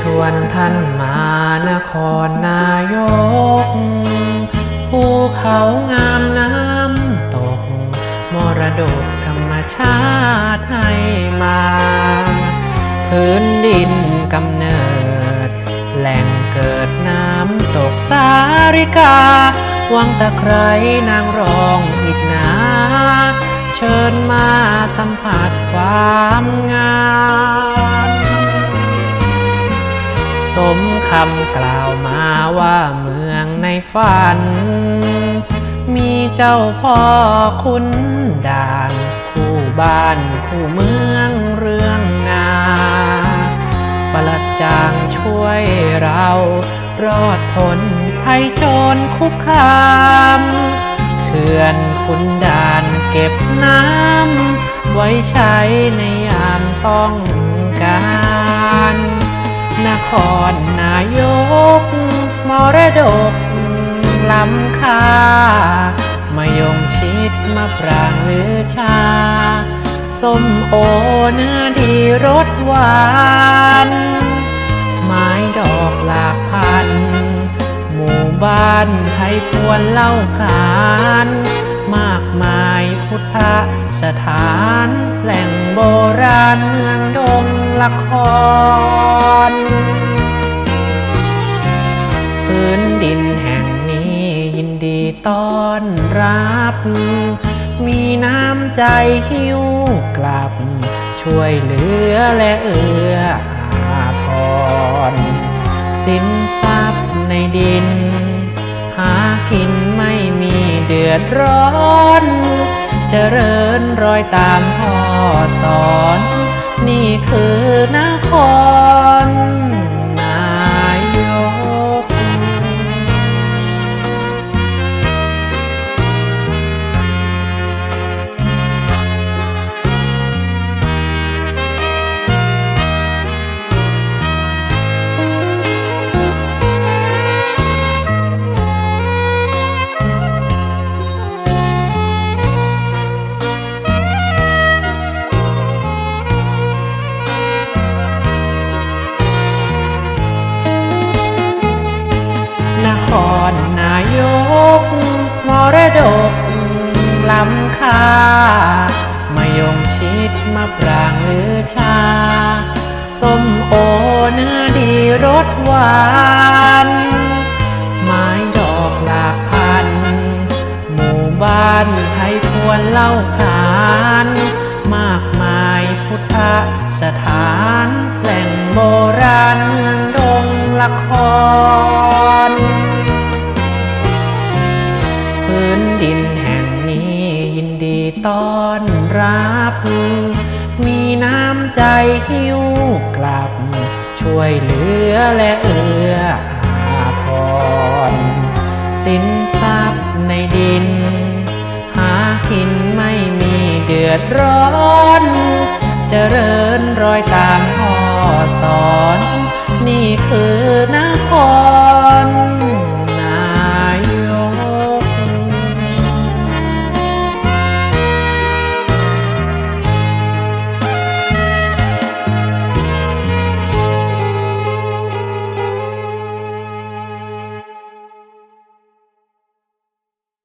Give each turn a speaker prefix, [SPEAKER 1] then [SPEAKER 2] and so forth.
[SPEAKER 1] ชวนท่านมานครนายก ภูเขางามน้ำตก มรดกธรรมชาติให้มา พื้นดินกำเนิด แหล่งเกิดน้ำตกสาริกา วังตะไคร้นางรองอีกนาเชิญมาสัมผัสความงาม คำกล่าวมาว่าเมืองในฝัน มีเจ้าพ่อคุณด่าน คู่บ้านคู่เมืองเรื่องนาประหลัดจางช่วยเรา รอดพ้นภัยโจรคุกคามเขื่อนคุณด่านเก็บน้ำไว้ใช้ในยามต้องการ นครนายก มรดกล้ำค่ามายงชิดมาปรางหรือชา ส้มโอเนื้อดีรสหวาน ไม้ดอกหลากพัน หมู่บ้านไทยพวนเล่าขาน มากมายพุทธ สถานแหล่งโบราณเมืองดงละคร พื้นดินแห่งนี้ยินดีต้อนรับ มีน้ำใจหิ้วกลับ ช่วยเหลือและเอื้ออาทร สินทรัพย์ในดิน หากินไม่มีเดือดร้อน เจริญรอยตามพ่อสอน นี่คือนครามายงชิดมาปรางหรือชา ส้มโอเนื้อดีรสหวาน ไม้ดอกหลากพัน หมู่บ้านไทยพวนเล่าขาน มากมายพุทธสถานแหล่งโบราณเมืองดงละคร ต้อนรับ มีน้ำใจหิ้วกลับ ช่วยเหลือและเอื้ออาทรสินทรัพย์ในดิน หากินไม่มีเดือดร้อนเจริญรอยตามพ่อสอน นี่คือน